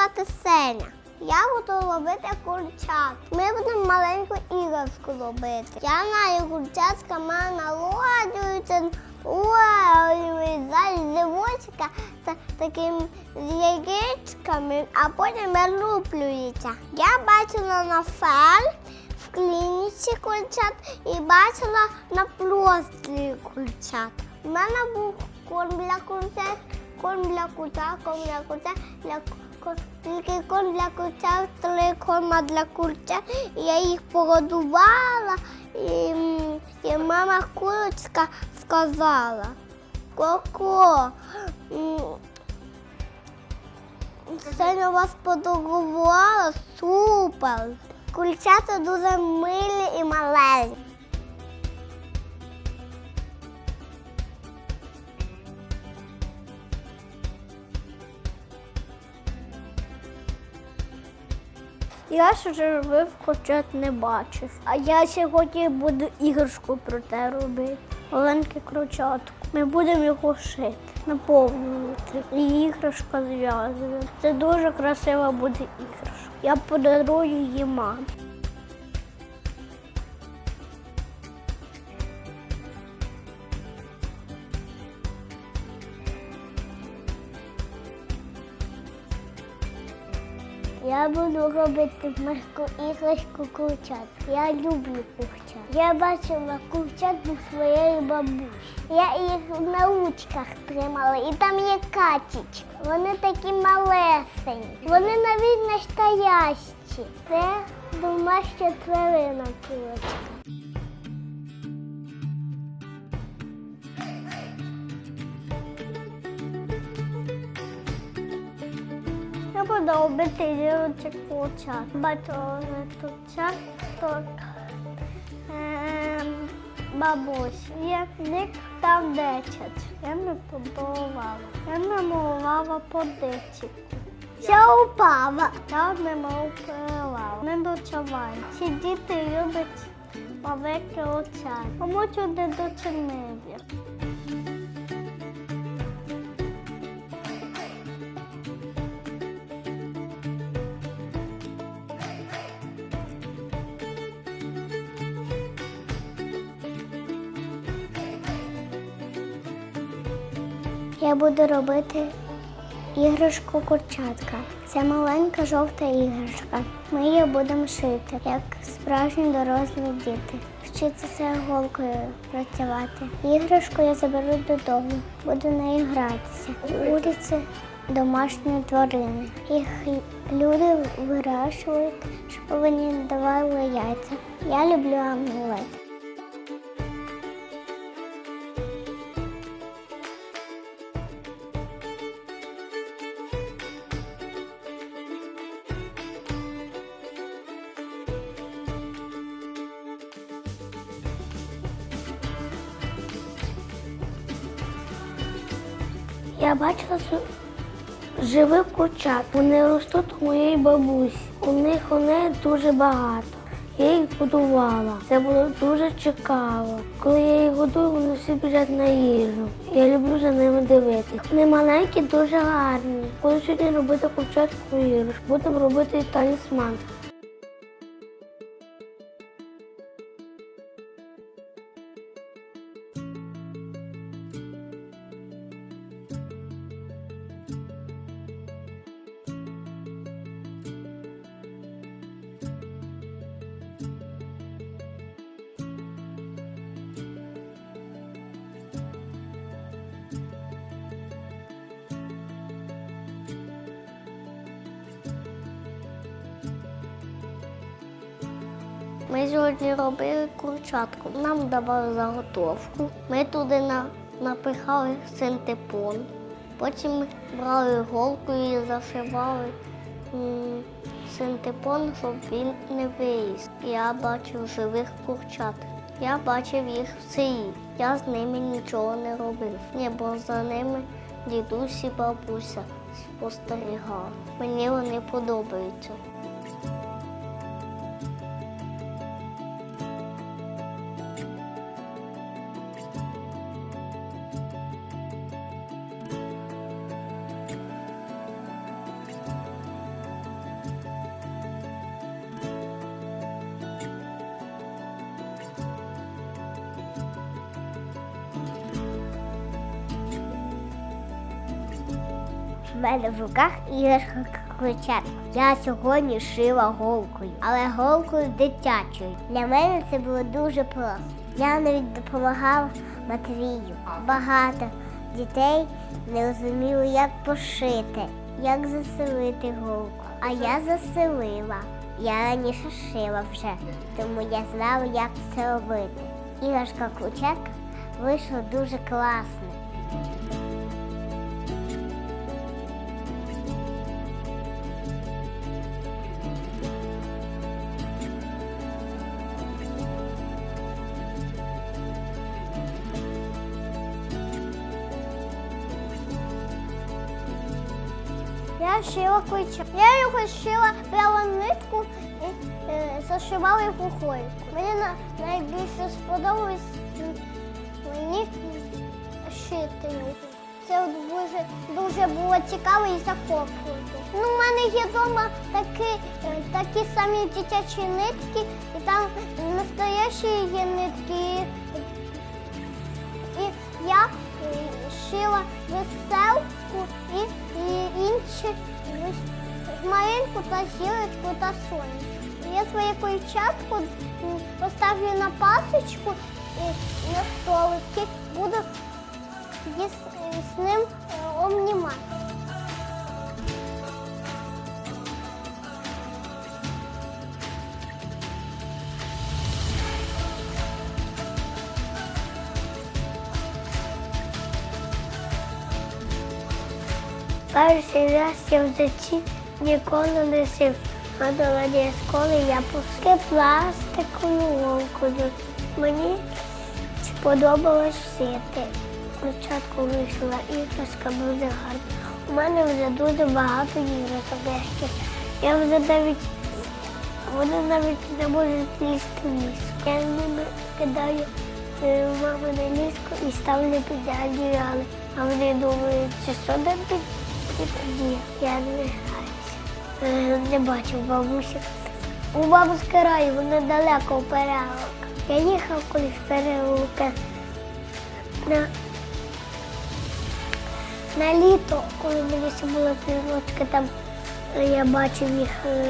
звати Сеня. Я буду робити курчат. Ми будемо маленьку іграшку робити. Я знаю, курчатка має народжується, животика та такими яєчками, а потім вилуплюється. Я бачила на фель в клініці курчат і бачила на прострілі курчат. У мене був корм для курчат, корм для курчат, корм для курчат, для ку- тільки корм для курчат, три корма для курчат. І я їх погодувала, і, і мама курочка сказала, Коко, Сеня вас подарувала, супер. Курчата дуже милі і маленькі. Я ще живив, курчат не бачив. А я сьогодні буду іграшку про те робити. Оленьке кручатку. Ми будемо його шити, наповнювати. І іграшка зв'язує. Це дуже красива буде іграшка. Я подарую її мамі. Я буду робити морську іграшку курчат. Я люблю курчат. Я бачила курчат у своєї бабусі. Я їх на ручках тримала, і там є катічка. Вони такі малесенькі. Вони навіть настоящі. Це домашня тварина курочка. Я буду робити дівчик курчат. Бачила тут час, тут ем, бабусь. Як них там десять. Я не побудувала. Я намалювала по дичику. Я упала. Я не упала. Не дочуваю. Ці діти люблять великі очі. Кому не дочиниві. Я буду робити іграшку курчатка. Це маленька жовта іграшка. Ми її будемо шити, як справжні дорослі діти. Вчитися голкою працювати. Іграшку я заберу додому, буду нею гратися. Куриці домашні тварини. Їх люди вирощують, щоб вони давали яйця. Я люблю амулет. Я бачила живих курчат. Вони ростуть у моєї бабусі. У них неї дуже багато. Я їх годувала. Це було дуже цікаво. Коли я їх годую, вони всі біжать на їжу. Я люблю за ними дивитися. Вони маленькі, дуже гарні. Коли сьогодні робити курчатку іграшку, будемо робити талісман. Ми сьогодні робили курчатку. Нам давали заготовку. Ми туди на, напихали синтепон. Потім брали голку і зашивали синтепон, щоб він не виїзд. Я бачив живих курчат. Я бачив їх в селі. Я з ними нічого не робив. Ні, бо за ними дідусь і бабуся спостерігали. Мені вони подобаються. В мене в руках іграшка кричатка. Я сьогодні шила голкою, але голкою дитячою. Для мене це було дуже просто. Я навіть допомагала Матвію. Багато дітей не розуміли, як пошити, як заселити голку. А я заселила. Я раніше шила вже, тому я знала, як це робити. Іграшка кручатка вийшла дуже класно. Шила кульча. Я його шила брала нитку і е, зашивала його хойку. Мені на, найбільше сподобалось мені шити. Це дуже, дуже було цікаво і захоплююче. Ну, у мене є вдома такі, е, такі самі дитячі нитки, і там настоящі є нитки. І я е, шила веселку і, і інші маленьку та зірочку та сонечку. Я свою кольчатку поставлю на пасочку і на столики, буду з, з ним е, обнімати. Перший раз я в житті ніколи не сів. А до ранньої школи я пускай пластикову голкою. Мені сподобалось шити. Спочатку вийшла іграшка дуже гарна. У мене вже дуже багато іграшок. легких. Я вже навіть вони навіть не можуть лізти в ліску. Я ними кидаю е, в мамине ліску і ставлю під одіяли. А вони думають, чи що там під, одіяло. Я не граюся. Е, Не бачив бабусі. У бабуськи раю, вона далеко в переулок. Я їхав колись в переулки на, на літо, коли мені ще було три рочки, там е, я бачив їх е,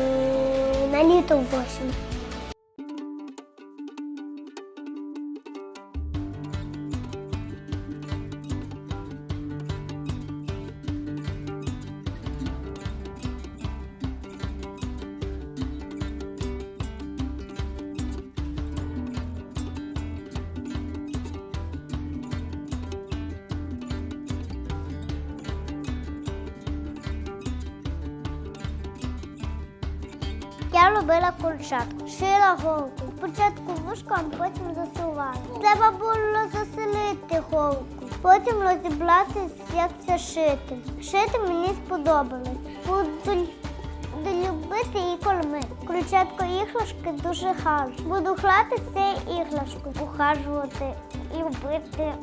на літо в. Я робила курчатку, шила голку. Спочатку вушком, потім засувала. Треба було заселити голку, потім розібратись, як це шити. Шити мені сподобалось. Буду, любити і кормити. Кручатко іграшки дуже гарно. Буду грати з цією іграшкою, ухажувати і робити.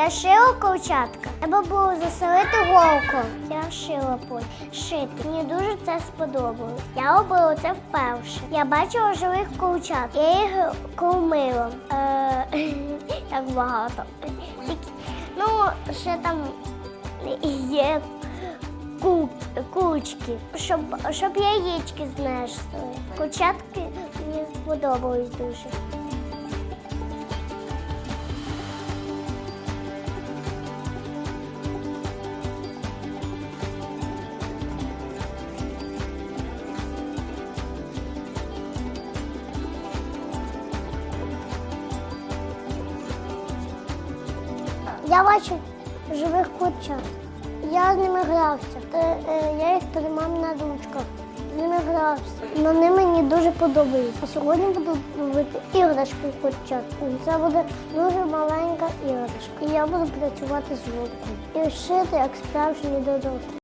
Я шила ковчатка. Треба було заселити голку. Я шила потім. Шити. Мені дуже це сподобалось. Я робила це вперше. Я бачила живих ковчат. Я їх кормила. Е, як багато. Ну, ще там є куп, кучки, щоб, щоб яєчки знесли. Ковчатки мені сподобались дуже. Я бачу живих курчат. Я з ними грався. Е, я їх тримав на ручках. З ними грався. Вони мені дуже подобаються. Сьогодні буду робити іграшку курчат. Це буде дуже маленька іграшка. І я буду працювати з вовком. І шити як справжній дорослий.